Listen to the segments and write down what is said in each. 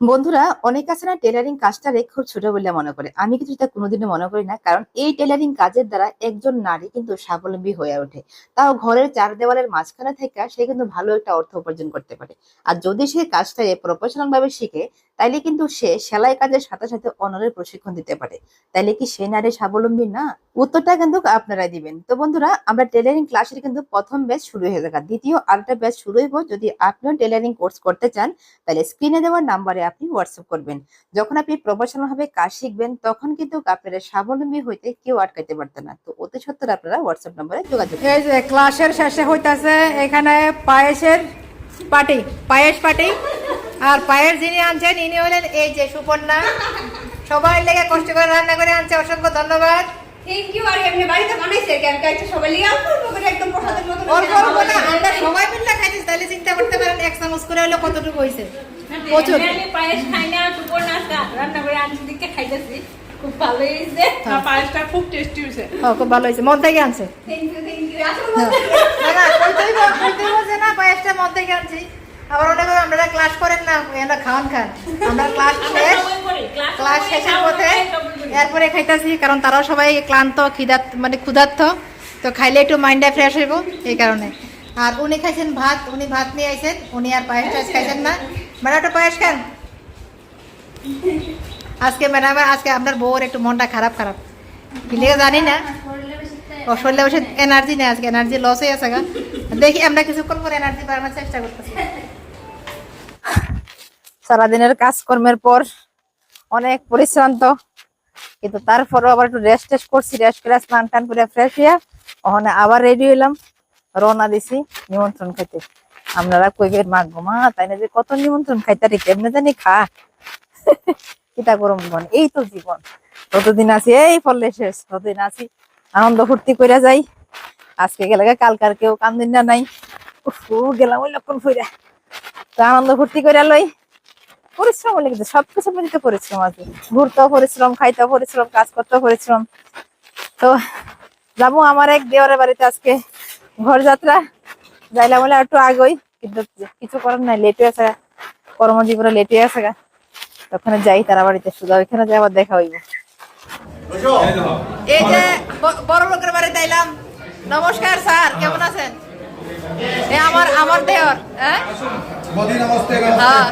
বন্ধুরা, অনেক আছে না টেলারিং কাজটারে খুব ছোট বলে মনে করে। আমি কিন্তু এটা কোনোদিনও মনে করি না, কারণ এই টেলারিং কাজের দ্বারা একজন নারী কিন্তু স্বাবলম্বী হয়ে ওঠে। তাও ঘরের চার দেওয়ালের মাঝখানে থেকে সে কিন্তু ভালো একটা অর্থ উপার্জন করতে পারে। আর যদি সে কাজটা প্রফেশনাল ভাবে শিখে, তাইলে কিন্তু সে সেলাই কাজের সাথে সাথে অনরের প্রশিক্ষণ দিতে পারে। তাইলে কি সে নারী স্বাবলম্বী না? উত্তরটা কিন্তু আপনারাই দিবেন। তো বন্ধুরা, আমরা টেলারিং ক্লাসের কিন্তু প্রথম ব্যাচ শুরু হয়ে যাবে দ্বিতীয় আরেকটা ব্যাচ শুরু হইব। যদি আপনিও টেলারিং কোর্স করতে চান, তাহলে স্ক্রিনে দেওয়ার নাম্বারে আপনি হোয়াটসঅ্যাপ করবেন। যখন আপনি প্রফেশনাল ভাবে কাজ শিখবেন, তখন কিন্তু আপনারা স্বাবলম্বী হইতে কেউ আটকাইতে পারতেন না। তো অতি সত্তর আপনারা হোয়াটসঅ্যাপ নাম্বারে যোগাযোগ এই যে ক্লাসের শেষে হইতাছে, এখানে পায়েসের পার্টি পায়েস পার্টি আর পায়েস যিনি আনছেন, ইনি হলেন এই যে সুপর্ণা। সবাই লেগে কষ্ট করে রান্না করে আনছে। অসংখ্য ধন্যবাদ। থ্যাংক ইউ আর এমনি বাড়িতে বানাইছে কেন কাইছে সবাই লিয়ে অল্প অল্প করে একদম প্রসাদের মতো অল্প অল্প না আমরা সবাই মিলে তাহলে চিন্তা করতে পারেন এক চামচ করে হলো কতটুকু হয়েছে প্রচুর। আমি পায়েস খাই না সুপর নাস্তা রান্না করে আনছি দিকে খাইতেছি। খুব ভালো হয়েছে হ্যাঁ। পায়েসটা খুব টেস্টি হয়েছে হ্যাঁ, খুব ভালো হয়েছে মন থেকে আনছে? থ্যাংক ইউ থ্যাংক ইউ আসলে না, না, কইতেই বল- কইতেই বলছে না পায়েসটা মন থেকে আনছি। আবার অনেক আপনারা ক্লাস করেন না এরা খাওয়ান খান। আমরা ক্লাস শেষ। ক্লাস শেষের পথে এরপরে খাইতেছি, কারণ তারাও সবাই ক্লান্ত খিদাত মানে ক্ষুধার্ত। তো খাইলে একটু মাইন্ডটা ফ্রেশ হইব এই কারণে। আর উনি খাইছেন ভাত, উনি ভাত নিয়ে আইছেন, উনি আর পায়েস টায়েস খাইছেন না। মানে একটা পায়েস খান। আজকে ম্যাডাম, আজকে আপনার বউর একটু মনটা খারাপ খারাপ। কি জানি না। শরীরে বসে এনার্জি নেই আজকে এনার্জি লস হয়ে আছে গা। দেখি আমরা কিছুক্ষণ পরে এনার্জি বাড়ানোর চেষ্টা করতেছি। সারাদিনের কাজকর্মের পর অনেক পরিশ্রান্ত। কিন্তু তারপরও আবার একটু রেস্ট টেস্ট করছি রেস্ট করে স্নান টান করে ফ্রেশ হইয়া ওখানে আবার রেডি হইলাম, রওনা দিছি নিমন্ত্রণ খাইতে। আপনারা কইবের মা গোমা তাই না যে কত নিমন্ত্রণ খাইতে রে কেমনে জানি খা। কিতা করম জীবন, এই তো জীবন। ততদিন আছি, এই ফললে শেষ, ততদিন আছি, আনন্দ ফুর্তি কইরা যাই। আজকে গেলে কালকার কেউ কান্দিন না নাই। ও গেলাম ওই লক্ষণ ফইরা তো আনন্দ ফুর্তি কইরা লই। পরিশ্রম হলে কিন্তু সবকিছু মধ্যে পরিশ্রম আছে। ঘুরতেও পরিশ্রম, খাইতেও পরিশ্রম, কাজ করতেও পরিশ্রম। তো যাব আমার এক দেওয়ারের বাড়িতে আজকে ঘর যাত্রা যাইলাম বলে একটু আগই, কিন্তু কিছু করার নাই, লেট হয়ে আছে কর্মজীবনে লেট আছে গা। ওখানে যাই, তারা বাড়িতে শুধু ওইখানে যাই আবার দেখা হইব। এই যে বড় লোকের বাড়িতে নমস্কার স্যার, কেমন আছেন? আমার আমার দেওর হ্যাঁ? মোদি নমস্তে হ্যাঁ।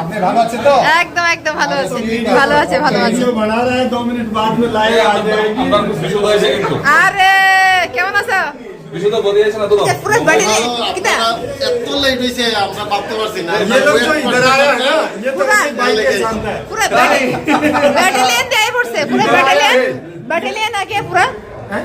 আপনি ভালো আছেন তো? একদম একদম ভালো আচ্ছা, আছি। ভালো আছে ভালো আছে। বানা রহে 2 মিনিট বাদ মে লাইভ আ जाएगी আরে কেমন আছো? বিশুদ্ধ বডি আছে না তো পুরো বডি কিটা এত লাইট হইছে আমরা ভাবতে পারছি না। ये लोग तो इधर आ रहे हैं ये तो किसी के सामने पूरा बैटलियन जाए पड़से पूरा बैटलियन बैटलियन आके पूरा हैं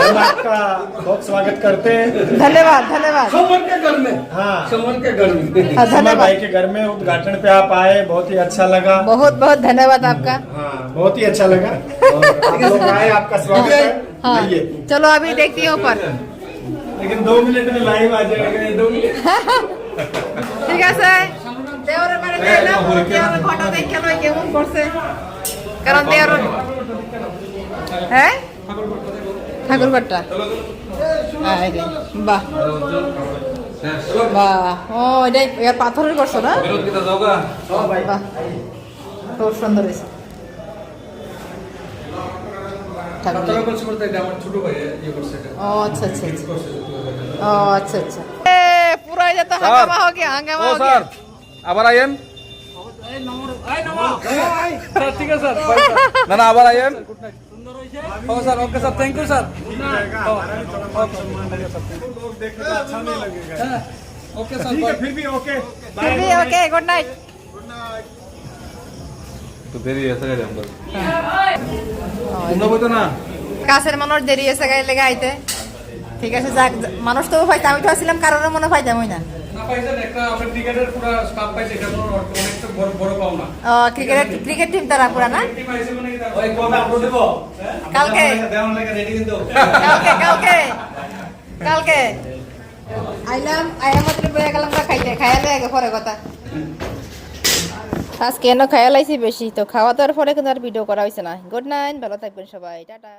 हम आपका बहुत स्वागत करते हैं धन्यवाद धन्यवाद समर के घर में हाँ समर के घर में हाँ, समर धन्यवाद भाई के घर में उद्घाटन पे आप आए बहुत ही अच्छा लगा बहुत बहुत धन्यवाद आपका हाँ बहुत ही अच्छा लगा और आप लोग आए आपका स्वागत है हाँ आइए चलो अभी देखती हूँ ऊपर लेकिन दो मिनट में लाइव आ जाएगा ये दो मिनट ঠিক আছে দেওরের বাড়িতে এলাম দেওরের ঘটা দেখে লই কেমন করছে কারণ দেওর হ্যাঁ ঠাকুরঘরটা? বাহ। বাহ। ও এটাই পাথরের করছ না বাহ। খুব সুন্দর হয়েছে। আচ্ছা আচ্ছা আচ্ছা। আচ্ছা, আচ্ছা। আবার আইন না না আবার ও sir okay sir thank you sir देखने को अच्छा नहीं लगेगा ওকে স্যার ठीक है फिर भी ओके फिर भी ओके गुड नाइट তো দেরি আছে গাড়ি আমরা তোমরা বইতো না কাছের মানুষ দেরি আছে গাড়ি লেগে আইতে ঠিক আছে যাক যা- মানুষ তো পাইতাম আমি তো আসছিলাম কারোর মনে পাইতামই না না পাইছেন একটা আপনার ক্রিকেটের পুরো স্টাফ পাইছে এটা কোনো অনেকটা বড় বড় পাওনা ক্রিকেট ক্রিকেট টিম তারা পুরা না? টিম আইছে মানে কি ওই কবে আপলোড দেব? কালকে। দেওয়ার লাগে রেডি কিন্তু। কালকে কালকে। কালকে। আইলাম আয়া মাত্র বয়ে গেলাম না খাইতে খাইলে আগে পরে কথা। খাইয়া লাইছি বেশি তো খাওয়া দাওয়ার পরে কিন্তু আর ভিডিও করা হয়েছে না। গুড নাইট ভালো থাকবেন সবাই টাটা।